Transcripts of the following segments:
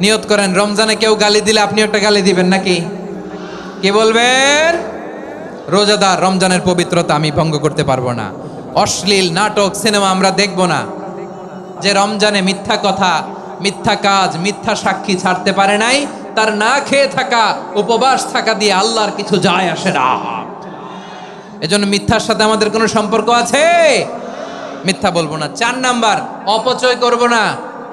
নিয়ত করেন, রমজানে কেউ গালি দিলে আপনি একটা গালি দিবেন নাকি? কি বলবেন? রোজাদার, রমজানের পবিত্রতা আমি ভঙ্গ করতে পারব না। অশ্লীল নাটক, সিনেমা আমরা দেখব না। যে রমজানে মিথ্যা কথা, মিথ্যা কাজ, মিথ্যা সাক্ষী ছাড়তে পারে নাই, তার না খেয়ে থাকা, উপবাস থাকা দিয়ে আল্লাহর কিছু যায় আসে না। এজন্য মিথ্যার সাথে আমাদের কোনো সম্পর্ক আছে? মিথ্যা বলব না। চার নাম্বার, অপচয় করব না।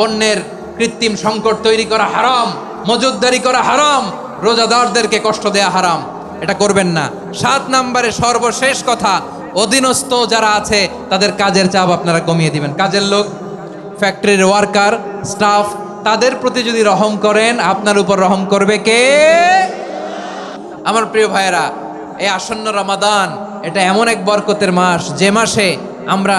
পণ্যের কৃত্রিম সংকট তৈরি করা হারাম মজুদদারি করা হারাম, রোজাদারদেরকে কষ্ট দেয়া হারাম। এটা করবেন না। সাত নম্বরে সর্বশেষ কথা, অধীনস্থ যারা আছে, তাদের কাজের চাপ আপনারা কমিয়ে দিবেন। কাজের লোক, ফ্যাক্টরির ওয়ার্কার, স্টাফ, তাদের প্রতি যদি রহম করেন, আপনার উপর রহম করবে কে? আমার প্রিয় ভাইয়েরা, এই আসন্ন রমাদান, এটা এমন এক বরকতের মাস। যে মাসে আমরা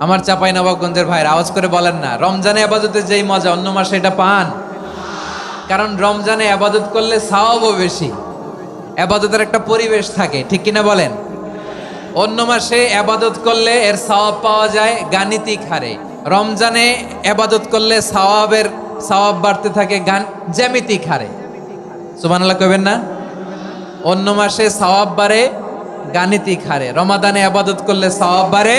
আমার চাপাই নবাবগঞ্জের ভাইয়ের আওয়াজ করে বলেন না, রমজানে আবাদতে যেই মজা, অন্য মাসে এটা পান। কারণ রমজানে আবাদত করলে সাওয়াবও বেশি। আবাদতের একটা পরিবেশ থাকে, ঠিক কিনা বলেন? অন্য মাসে আবাদত করলে এর সওয়াব পাওয়া যায় গাণিতিক হারে। রমজানে আবাদত করলে সওয়াবের, সওয়াব বাড়তে থাকে গান, জ্যামিতিক হারে। সুবহানাল্লাহ কইবেন না? অন্য মাসে সওয়াব বাড়ে গাণিতিক হারে। রমাদানে আবাদত করলে সওয়াব বাড়ে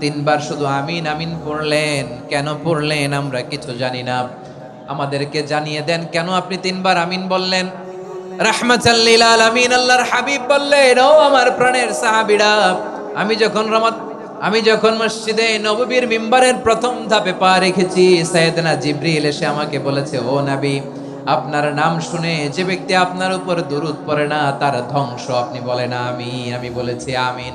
তিনবার শুধু আমিন আমিন পড়লেন। কেন পড়লেন আমরা কিছু জানি না। আমাদেরকে জানিয়ে দেন, কেন আপনি তিনবার আমিন বললেন? আল্লাহর হাবিব বললেন, ও আমার প্রাণের আমি যখন রমাত, আমি যখন মসজিদে প্রথম পা রেখেছি আমাকে বলেছে, ও নবী, আপনার নাম শুনে যে ব্যক্তি আপনার উপর দুরুদ পড়ে না, তার ধ্বংস আপনি বলেন আমি আমি বলেছি, আমিন।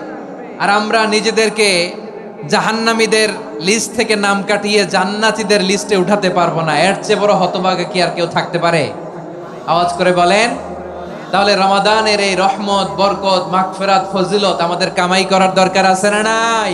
আর আমরা নিজেদেরকে জাহান্নামীদের লিস্ট থেকে নাম কাটিয়ে জান্নাতিদের লিস্টে উঠাতে পারব না। এর চেয়ে বড় হতভাগে কি আর কেউ থাকতে পারে? আওয়াজ করে বলেন, তাহলে রমাদানের এই রহমত, বরকত, মাগফিরাত, ফজিলত আমাদের কামাই করার দরকার আছে না নাই?